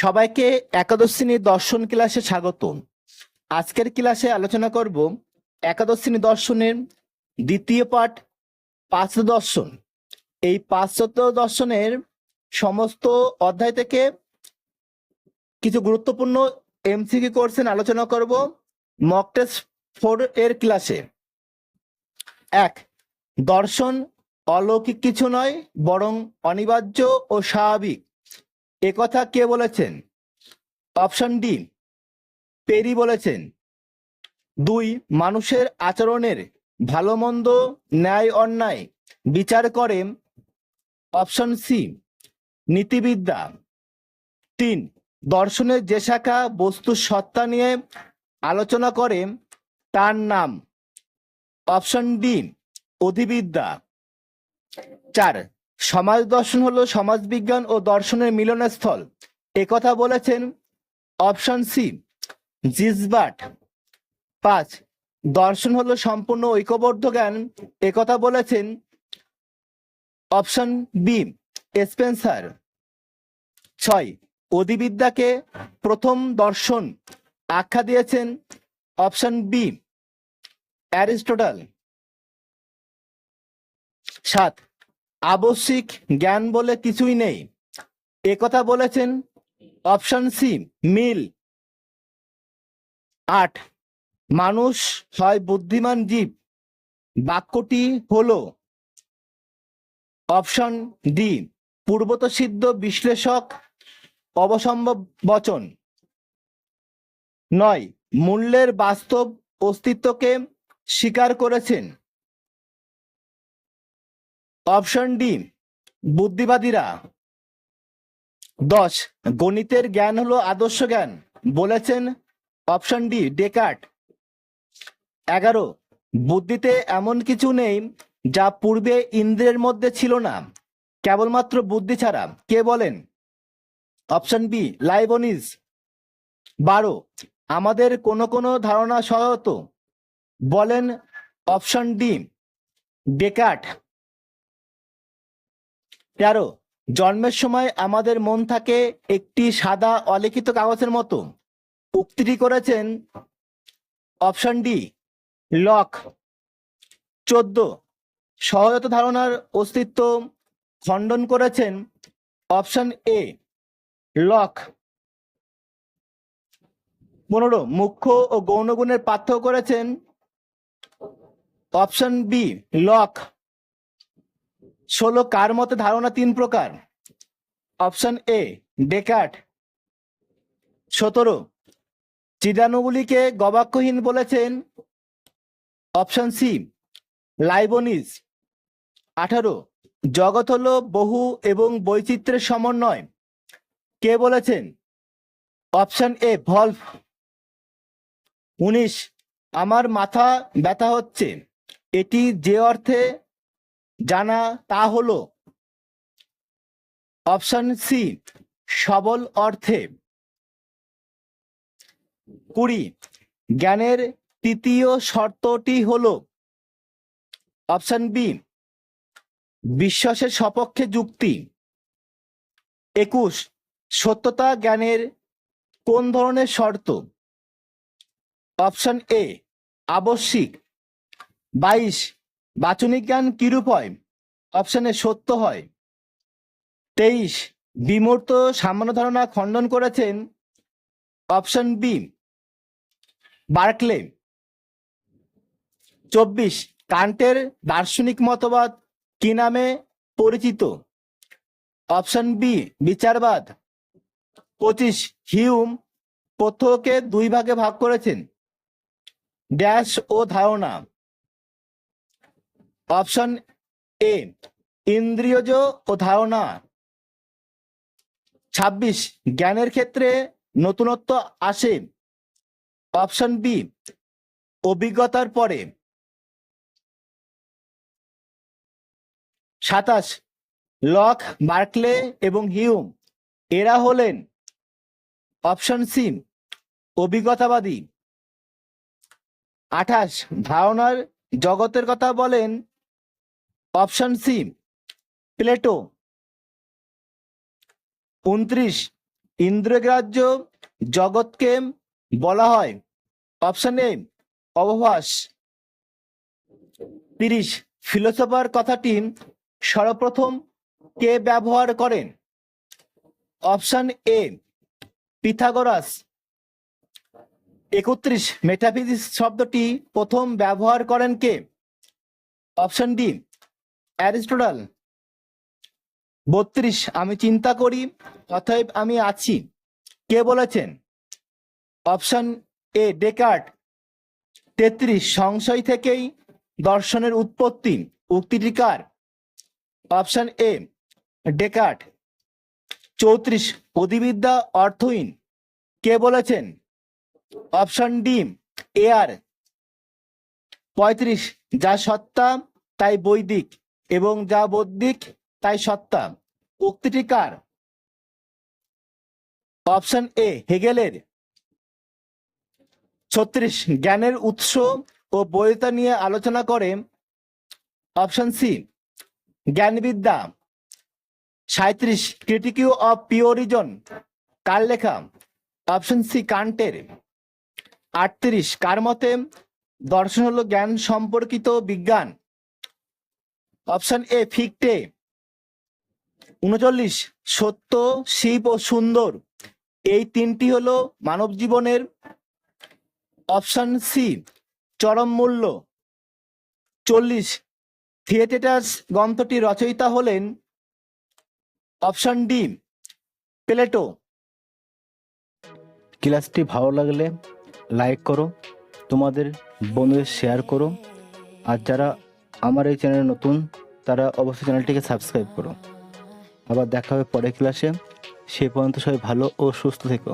সবাইকে একাদশ শ্রেণির দর্শন ক্লাসে স্বাগত আজকের ক্লাসে আলোচনা করব একাদশ শ্রেণি দর্শনের দ্বিতীয় পাঠ পাঁচশো দর্শন। এই পাশ্চাত্য দর্শনের সমস্ত অধ্যায় থেকে কিছু গুরুত্বপূর্ণ এমসিকিউ কোর্সেন আলোচনা করব মক টেস্ট ফোর এর ক্লাসে। এক, দর্শন অলৌকিক কিছু নয়, বরং অনিবার্য ও স্বাভাবিক। একথা কে বলেছেন? অপশন ডি, পেরি বলেছেন। দুই, মানুষের আচরণের ভালো মন্দ, ন্যায় অন্যায় বিচার করে অপশন সি নীতিবিদ্যা তিন দর্শনের যে শাখা বস্তুর সত্তা নিয়ে আলোচনা করে তার নাম। অপশন ডি অধিবিদ্যা চার সমাজ দর্শন হলো সমাজবিজ্ঞান ও দর্শনের মিলনস্থল। একথা বলেছেন অপশন সি, জিসবাট। পাঁচ, দর্শন হলো সম্পূর্ণ ঐক্যবদ্ধ জ্ঞান। একথা বলেছেন অপশন বি, স্পেন্সার। ছয়, অধিবিদ্যাকে প্রথম দর্শন। আখ্যা দিয়েছেন অপশন বি, অ্যারিস্টোটল। সাত আবশ্যিক জ্ঞান বলে কিছুই নেই। একথা বলেছেন অপশন সি, মিল। আট, মানুষ হয় বুদ্ধিমান জীব। বাক্যটি হল অপশন ডি, পূর্বত সিদ্ধ বিশ্লেষক অবসম্ভব বচন। নয়, মূল্যের বাস্তব অস্তিত্বকে স্বীকার করেছেন। অপশন ডি, বুদ্ধিবাদীরা। দশ, গণিতের জ্ঞান হলো আদর্শ জ্ঞান, বলেছেন অপশন ডি, ডেকার্ট। এগারো, বুদ্ধিতে এমন কিছু নেই যা পূর্বে ইন্দ্রের মধ্যে ছিল না, কেবলমাত্র বুদ্ধি ছাড়া। কে বলেন? Option B, Leibniz. বারো, আমাদের কোনো কোনো ধারণা সহায়ত। বলেন অপশন ডি, ডেকার্ট। তেরো জন্মের সময় আমাদের মন থাকে একটি সাদা অলিখিত কাগজের মতো। উক্তিটি করেছেন অপশন ডি, লক। চোদ্দ, সহায়ত ধারণার অস্তিত্ব খণ্ডন করেছেন অপশন এ, লক। পনেরো, মুখ্য ও গৌণগুণের পার্থক্য করেছেন অপশন বি, লক। ষোলো কার মতে ধারণা তিন প্রকার? Option A Descartes. সতেরো চিদানুগুলিকে গবাক্ষহীন বলেছেন। Option C Leibniz. আঠারো, জগৎ হলো বহু এবং বৈচিত্র্যের সমন্বয়। কে বলেছেন? অপশন এ ভলভ। উনিশ, আমার মাথা ব্যথা হচ্ছে। এটি যে অর্থে জানা তা হলো অপশন সি সবল অর্থে কুড়ি, জ্ঞানের তৃতীয় শর্তটি হলো অপশন বি বিশ্বাসের সপক্ষে যুক্তি। একুশ, সত্যতা জ্ঞানের কোন ধরনের শর্ত? অপশন এ আবশ্যিক। বাইশ বাচনিক জ্ঞান কিরূপ হয়? অপশানে সত্য হয়। তেইশ, বিমূর্ত সামান্য ধারণা খণ্ডন করেছেন। অপশন বি বার্কলে চব্বিশ, কান্টের দার্শনিক মতবাদ কি নামে পরিচিত? অপশন বি বিচারবাদ। পঁচিশ হিউম তথ্যকে দুই ভাগে ভাগ করেছেন। ড্যাশ ও ধারণা। অপশন এ, ইন্দ্রিয়জ ও ধারণা। ছাব্বিশ, জ্ঞানের ক্ষেত্রে নতুনত্ব আসে। অপশন বি, অভিজ্ঞতার পরে। সাতাশ, লক, বার্কলে এবং হিউম, এরা হলেন অপশন সি, অভিজ্ঞতাবাদী। আঠাশ, ধারণার জগতের কথা বলেন অপশন সি, প্লেটো। উনত্রিশ, ইন্দ্রগ্রাহ্য জগৎকে বলা হয়। অপশন এ, অবভাস। তিরিশ, ফিলোসোফার কথাটি সর্বপ্রথম কে ব্যবহার করেন? Option A, Pythagoras. একত্রিশ, মেটাফিজিক্স শব্দটি প্রথম ব্যবহার করেন কে? Option D Aristotle. বত্রিশ, আমি চিন্তা করি, অতএব আমি আছি। কে বলেছেন? Option A, Descartes. তেত্রিশ, সংশয় থেকেই দর্শনের উৎপত্তি, উক্তিটি কার? Option A, Descartes. চৌত্রিশ, অধিবিদ্যা, অর্থহীন। কে বলেছেন? অপশন ডি এয়ার পঁয়ত্রিশ, যা সত্তা, তাই বৈদিক। এবং যা বৌদ্ধিক, তাই সত্তা। উক্তিটি কার? Option A, হেগেলের। ছত্রিশ, জ্ঞানের উৎস ও বৈধতা নিয়ে আলোচনা করে। অপশন সি, জ্ঞানবিদ্যা। সাঁত্রিশ ক্রিটিকিউ অফ পিওরিজন, কার লেখা? অপশন সি, কান্টের। আটত্রিশ, কার মতে? দর্শন হলো জ্ঞান সম্পর্কিত বিজ্ঞান। Option A, Fichte. উনচল্লিশ, সত্য, শিব ও সুন্দর। এই তিনটি হলো মানব জীবনের অপশন সি, চরম মূল্য। চল্লিশ থিয়েটেটার্স গ্রন্থটি রচয়িতা হলেন অপশন ডি, প্লেটো। ক্লাসটি ভালো লাগলে লাইক করো, তোমাদের বন্ধুদের শেয়ার করো। আর যারা আমার এই চ্যানেলে নতুন তারা অবশ্যই চ্যানেলটিকে সাবস্ক্রাইব করো আবার দেখা হবে পরের ক্লাসে। সে পর্যন্ত সবাই ভালো ও সুস্থ থেকো।